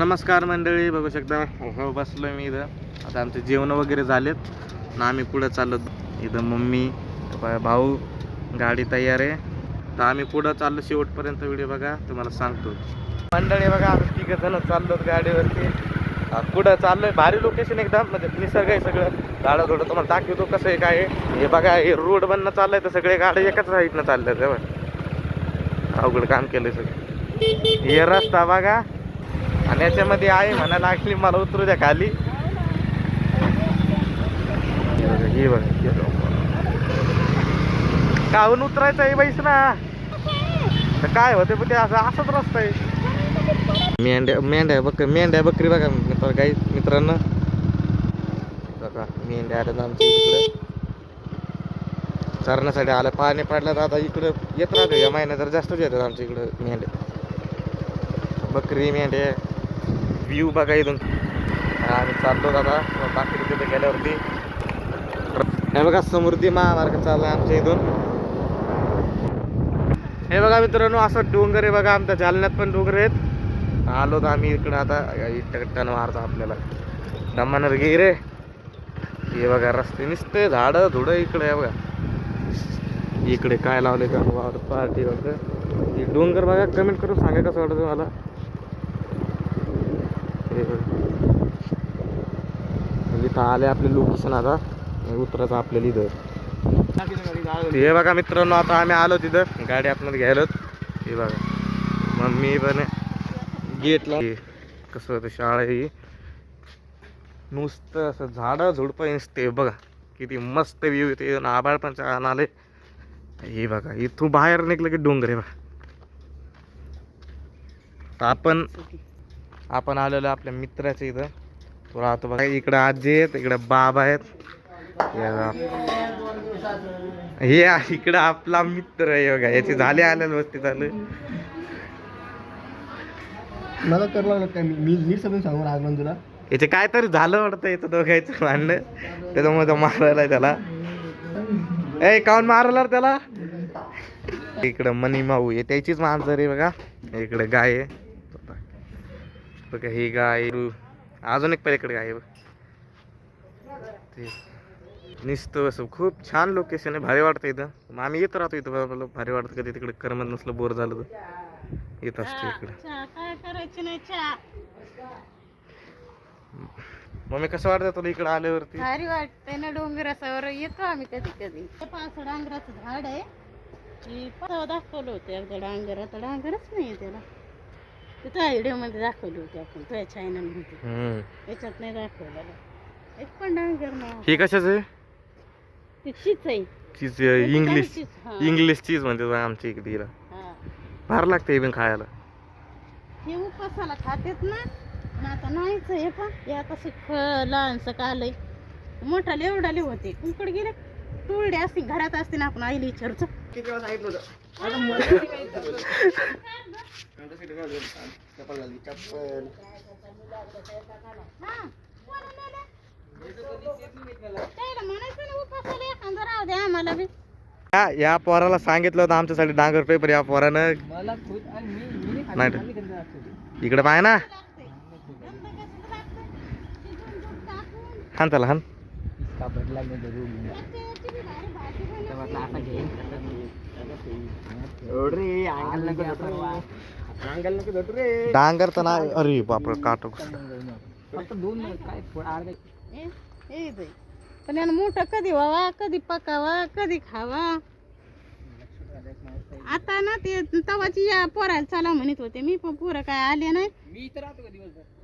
नमस्कार मंडळी बघू शकता हो बसलो मी इथं. आता आमचे जेवण वगैरे झालेत. ना आम्ही पुढं चाललो. इथं मम्मी भाऊ गाडी तयार आहे. तर आम्ही पुढं चाललो शेवटपर्यंत व्हिडिओ बघा तुम्हाला सांगतो. मंडळी बघा आम्ही तिघं जण चाललो गाडीवरती. कुठं चाललोय भारी लोकेशन एकदम म्हणजे निसर्ग आहे सगळं. झाडं थोडं तुम्हाला दाखवतो कसं आहे काय हे बघा हे रोड बनणं चाललंय तर सगळे गाड्या एकाच साईडनं चालल्या हे अवघड काम केलंय सगळं. हे रस्ता बघा. आणि याच्यामध्ये आहे म्हणा लागली मला उतरू द्या खाली. हे बघा, हे बघा, काहून उतरायचं आहे बाईस ना तर काय होते पण ते असं असंच रस्ता आहे. मेंढ्या मेंढ्या बक मेंढ्या बकरी बघा मित्र काही मित्रांनो. बघा मेंढ्या आल्या आमच्या इकडं. चरण्यासाठी आलं पाणी पडलं तर आता इकडं येत राहतो. या महिन्यात जर जास्तच येतात आमच्या इकडं मेंढ्या. बकरी मेंढ्या. व्ह्यू बघा इथून. आम्ही चाललो दादा. बाकी तिथे गेल्यावरती. हे बघा समृद्धी महामार्ग चालला आमच्या इथून. हे बघा मित्रांनो असं डोंगर आहे बघा. आमच्या जालन्यात पण डोंगर आहेत. आलो तर आम्ही इकडं आता टन मारतो आपल्याला. दमानर गिर रे. हे बघा रस्ते नुसते झाडं धुडं इकडे आहे बघा. इकडे काय लावले का? वाट पार्टी वगैरे डोंगर बघा कमेंट करून सांगा कसं वाटतं मला हे इथं आले आपले लोकेशन आता. उतरायचं आपल्याला इथं. हे बघा मित्रांनो आता आम्ही आलो तिथं. गाडी आपण घ्यायला हे बघा. मम्मी पण गेटला. कसं होतं शाळा ही. नुसतं असं झाडं झुडपं नसते. बघा किती मस्त व्ह्यू येते. आभाळ पण छान आले. हे बघा इथून बाहेर निघलं की डोंगर आहे बघा. आपण आपण आलेलो आपल्या मित्राच्या इथं. तो राहतो बघा इकडं आजी आहेत इकडं बाबा आहेत. हे इकडं आपला मित्र आहे बघा याची झाले आलेलं वस्ती झालं मला कर लागलं काय? मी मी नीट समजून सांगू आगमन तुला. याचे काय तरी झालं वाटतं याचं दोघायचं भांडणं. त्याच्यामुळे मारायला त्याला. ए काऊन मारला त्याला? इकडं मनी माऊ आहे त्याचीच मांजर आहे बघा. इकडे गाय आहे. बघा ही गाय अजून एक पलीकडे गाय. ते निसतं असं खूप छान लोकेशन आहे भारी वाटतं इथं. मग आम्ही येत राहतो इथं मला भारी वाटतं कधी तिकडे करमत नसलं बोर झालं तर. येत असतो इकडे. मग कसं वाटतं तुला इकडे आल्यावरती? भारी वाटतंय ना डोंगरासावर येतो आम्ही कधी कधी. पाच डांगराचं झाड आहे. दाखवलं होतं एकदा डांगर आता डांगरच नाही त्याला. ते त्या व्हिडिओमध्ये दाखवली होती आपण तुझ्या चॅनलमध्ये हम्म. याच्यात नाही दाखवलेलं एक पण डांगर नाही. हे कशाचं आहे? ते चीच आहे. चीज इंग्लिश हा. इंग्लिश चीज म्हणते बघा आमच्या इकडे हिला. हा. फार लागते हे पण खायला. हे उपासाला खातेत ना आता नाहीच हे पण हे आता सुख लहानसं कालय. मोठाले एवढाले होते. कुंकड गेले टुळडे असते घरात असते ना आपण आईला विचारतो. किती वेळा सांगितलं होतं? या पोराला सांगितलं होतं आमच्यासाठी डांगर पेपर या पोरानं. नाही. इकडे पाय ना. हान त्याला हान बदला मैं जरूर आता घेईन. एवढं रे, अंगाला नको धरू. रे. अंगाला नको धरू रे. डांगर तर नाही. अरे बापरे काटो. फक्त दोन काय थोडा अर्धा ए, ए बाई. पण यानं मोठं कधी व्हावा कधी पकावा कधी खावा? आता ना ते तवाची या पोरायला चला म्हणत होते. मी पण पोरं काय आले नाही.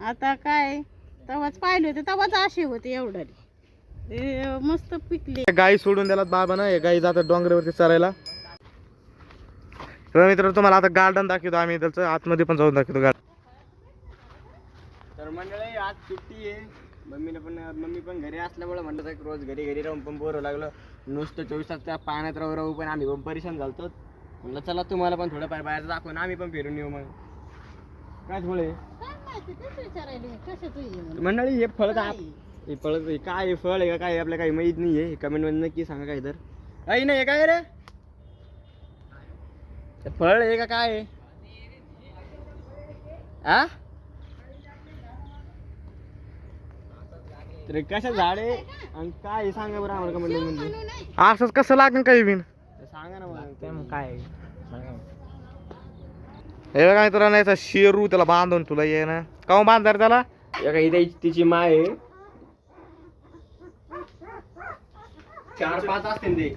आता काय? तवाच पाहिले होते तवाच असे होते एवढे. ते मस्त पिकले. गाई सोडून द्याला बाबा ना गाई जातात डोंगरावरती चरायला. तर मित्र तुम्हाला आता गार्डन दाखवतो आम्ही त्याचं आतमध्ये पण जाऊन दाखवतो गार्डन तर मंडळी आज सुट्टी आहे. मम्मीने पण मम्मी पण घरी असल्यामुळे म्हणलं तर रोज घरी घरी राहून पण बोर लागलं. नुसतं चोवीस तास त्या पाण्यात राहू राहू पण आम्ही पण परेशान झालतो. म्हणलं चला तुम्हाला पण थोडं पाय बाहेर दाखवून आम्ही पण फिरून येऊ मग. काय थोडे. मंडळी हे फळ? हे फळ हे काय आहे, फळ आहे का? काय आहे, आपल्याला काही माहीत नाही आहे कमेंटमध्ये नक्की सांगा काय तर. काही नाही हे काय रे? फळ आहे का काय आहे? आ? तर कशा झाड आहे? आणि काय आहे? सांगा बरं आम्हाला कमेंट नाही. असंच कसं लागेल काही बिन? सांगा ना मग. काय? आहे? सांगा हे बघा मित्रांनो याचा शेरू त्याला बांधून तुला ये ना काऊन बांधणार त्याला? इथे तिची माय आहे. चार पाच असतील ते.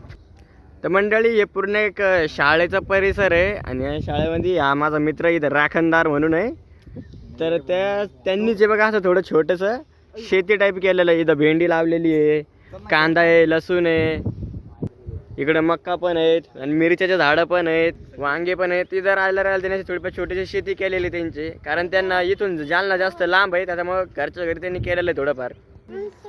तर मंडळी हे पूर्ण एक शाळेचा परिसर आहे आणि या शाळेमध्ये हा माझा मित्र इथं राखणदार म्हणून आहे. तर त्या त्यांनी जे बघा असं थोडं छोटंसं शेती टाईप केलेलं आहे. इथं भेंडी लावलेली आहे कांदा आहे लसूण आहे. इकडे मक्का पण आहेत आणि मिरच्याचे झाडं पण आहेत वांगे पण आहेत. तिथं राहायला राहायला त्यांनी अशी थोडीफार छोटीशी शेती केलेली त्यांची. कारण त्यांना इथून जालना जास्त लांब आहे त्याच्यामुळं घरच्या घरी त्यांनी केलेलं आहे थोडंफार.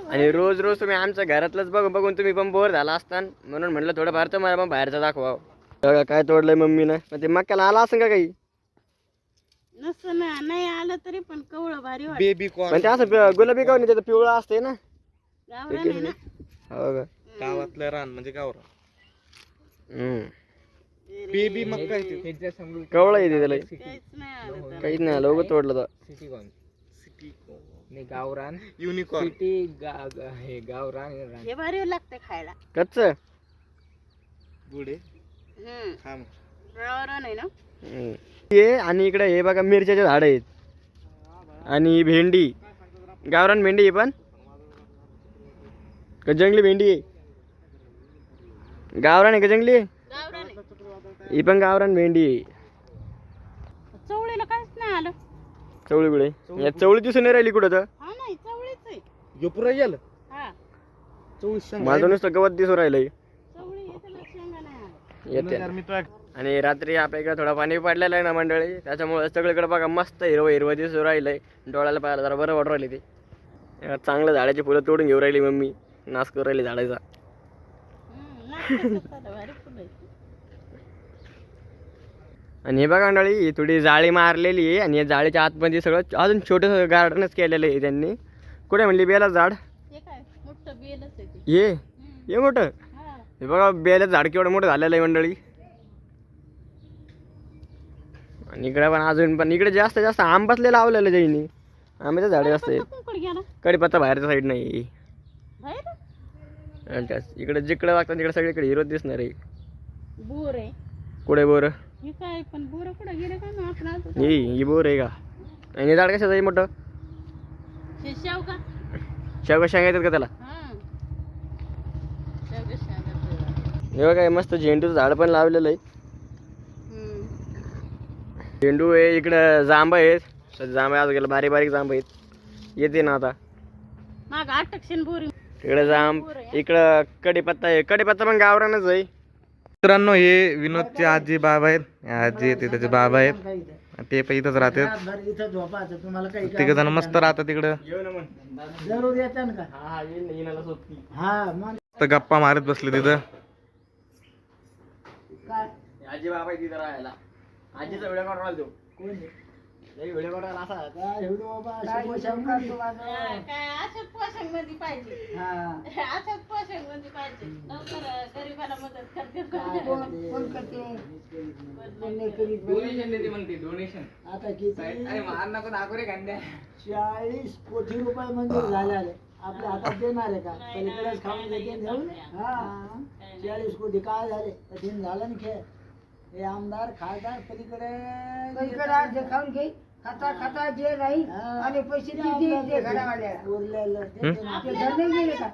आणि रोज रोज तुम्ही आमच्या घरातलंच बघून बघून तुम्ही पण बोर झाला असतान म्हणून म्हटलं थोडंफार तुम्हाला पण बाहेरचं दाखवा बघा काय तोडलंय मम्मीनं. पण ते मक्याला आला असं का काही? नसतं ना नाही आलं तरी पण कवळं भारी वाटत. बेबी पण कॉर्न ते असं पि- गुलाबी काऊन त्याचं पिवळं असते ना. गावरान आहे ना. हो का? गावातलं रान म्हणजे गावरान. हम्म. बेबी मग काय ते. कवळं येते त्याला. काहीच नाही आलं त्याला. काहीच नाही आलं उगं तोडलं तर सिटी गावरान युनिकॉर्न सिटी गा- गा- हे गावरान हे रान. हे भारी लागतं खायला. कच्च? गुडे हम्म. गावरान आहे ना? हम्म. हे आणि इकडे हे बघा मिरच्याचे झाड आहेत. आणि भेंडी. गावरान भेंडी आहे पण. का जंगली भेंडी आहे? गावरान आहे का जंगली आहे? गावरान आहे. ही पण गावरान भेंडी आहे चवळीला काहीच नाही आलं चवळी बिळे या चवळी दिसून नाही राहिली कुठं तर? हा नाही चवळीच आहे. यो पुरा गेलं? हा. चोवीस माझं नुसतं गवत दिसून राहिलंय. चवळी येते ना शेंगा नाही आलं येते. मी तुला आणि रात्री आपल्या इकडे थोडा पाणी पडलेलं आहे ना मंडळी त्याच्यामुळे सगळीकडे बघा मस्त हिरवं हिरवं दिसून राहिलंय. डोळ्याला पाहायला जरा बरं वाटू राहिली ते. चांगलं झाडाची फुलं तोडून घेऊन राहिली मम्मी. नाश करून राहिली झाडाचा. हम्म, भारी फुलं आहेत. आणि हे बघा मंडळी ही थोडी जाळी मारलेली आहे आणि या जाळीच्या आतमध्ये सगळं अजून छोटं गार्डनच केलेलं आहे त्यांनी. कुठे म्हणली बेला झाड? हे आहे ये ये मोठं? हा. बघा बेलाचं झाड केवढं मोठं झालेलं आहे मंडळी. आणि इकडे पण अजून पण इकडे जास्त जास्त आंबातले लावलेलं जैनी आंब्याचं झाड जास्त गेला कडीपत्ता बाहेरच्या साईड नाही इकडे जिकडे वागतात तिकडे सगळीकडे हिरो दिसणार आहे. बोर आहे. कुठे बोर? हे काय पण बोर कुठं गेले का ना आपण आलो ही ही बोर आहे का? आणि हे झाड कशाचं आहे मोठं? शेव का? शेवगा शेंगा येतात का त्याला? हा. शेवगा शेंगा हे बघा हे मस्त झेंडूचं झाड पण लावलेलं आहे. झेंडू आहे इकडं जांब आहेत. सध्या जांब आज गेलं बारीक बारीक जांब आहेत. येते ना आता. माग अटकशीन बोरी. इकडे जांब इकडं कडीपत्ता आहे. कडीपत्ता पण गावरानच आहे. मित्रांनो हे विनोदचे आजी बाबा आहेत. हे आजी येते त्याचे बाबा आहेत. ते पण इथंच राहतात. इथं झोपायचं तुम्हाला काही तिघ जण मस्त राहतात तिकडं जरूर येतं का हा मग. तर गप्पा मारत बसले तिथं. आजी बाबा आहे तिथं राहायला. आजीचा व्हिडिओ कोण आहे? व्हिडिओ काढायला असा. काय एवढं बाबा अशी पोशाख करतो माझं. काय अशाच पोशाखमध्ये पाहिजे. हा. अशाच पोशाखमध्ये पाहिजे. लवकर गरीबाला मदत करते. काय करते? कोण करते? कोण नाही करीत. बाई. आता किती? चाळीस कोटी रुपये मंजूर झाले आले. आपल्या हातात देणार आहे का? पलीकडेच खाऊन घेते घेऊन हा. चाळीस कोटी काय झाले? कठीण झालं ना खेळ. हे आमदार खासदार पलीकडे खाऊन घे. खाता खाता जे नाही आणि पैसे किती ते घरावाल्याला उरलेलं ते हं? ते घर नाही गेले का?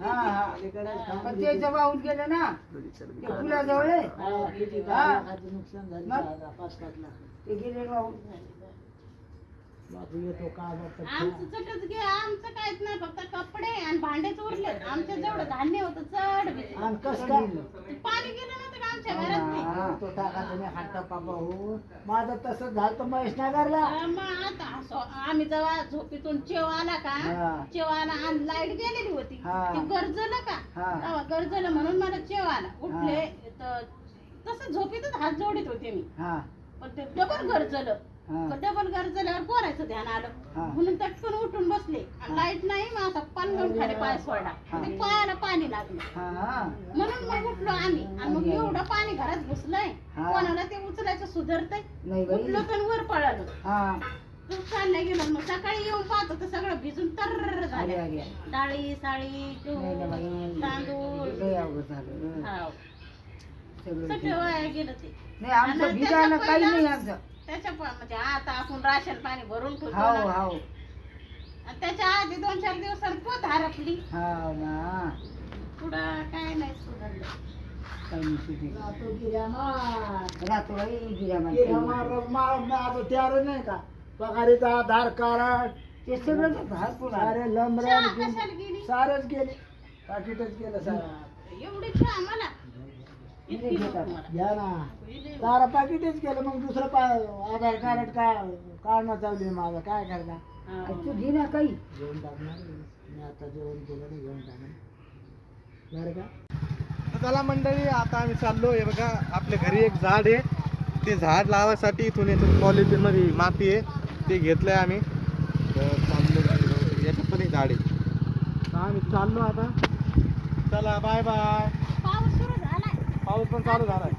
हा हा. पण ते जवळ होऊन गेले ना ते फुलाजवळ आहे. हा, हा. नुकसान झालं मग? पाच लाख. ते गेले वाहून. येतो का? बापू आमचं चटच घे आमचं काहीच नाही फक्त कपडे आणि भांडेच उरले. आमच्या जेवढं धान्य होतं चढ बी. आणि कस काय? ते पाणी गेलं नव्हतं का आमच्या घरात? नाही हा, तो टाका तुम्ही हाता पापा हो. माझं तसंच झालं तर महेश नगरला अं, मग आता असं आम्ही जेव्हा झोपेतून चेव आला का. चेव आला आणि लाइट गेलेली होती. हा. ते गरजलं का? हा. तेव्हा गरजलं म्हणून मला चेव आला. उठले तर तसं झोपेतच हात जोडीत होते मी. हा. पण ते डबल गरजलं. डबल गरजल्यावर पोरायचं ध्यान आलं. म्हणून तटकन उठून बसले. आणि लाइट नाही मग असा पालवून खाली पाय सोडला. ते पायाला पाणी लागलं. म्हणून मग उठलो आम्ही. आणि मग एवढं पाणी घरात घुसलंय. कोणाला ते उचलायचं सुधरतंय. उठलो तर वर पळालो. चालल्या गेलो. मग सकाळी येऊन पाहतो तर सगळं भिजून तर अरे डाळी साळी तांदूळ. झालं. सगळं वाया गेलं ते. नाही आमचं भिजायला काही नाही आमचं. त्याच्या प- म्हणजे आता आपण राशन पाणी भरून ठेवतो हाव ना. हाव. आणि त्याच्या आधी दोन चार दिवसांनी पोत हरपली. हाव ना. पुढं काय नाही सुधारलं. काही नाही सुधी. राहतो बाई रमार, मग आता तयार नाही का? पगारीचा आधार कार्ड. ते सगळं. सारे लंबरन चहा कशाला गेली? सारच गेले. पाकिटच गेलं सारं. एवढी चहा मला. इतकी. मला. ना. सारा पाकिटच गेलं मग दुसरं पा आधार कार्ड का काढणं चालू आहे माझं. काय करणार? हा. तू घे ना काही. घेऊन टाकणार? मी आता जेवण केलं नाही घेऊन टाकणार. बरं का? तर चला मंडळी आता आम्ही चाललो. हे बघा आपल्या घरी एक झाड आहे. ते झाड लावायसाठी इथून इथून क्वालिटीमध्ये माती आहे. ते घेतलंय आम्ही. तर चाललो घरी. याच्यात पण एक झाड आहे. तर आम्ही चाललो आता. चला बाय बाय पाऊस सुरू झालाय पाऊस पण चालू झालाय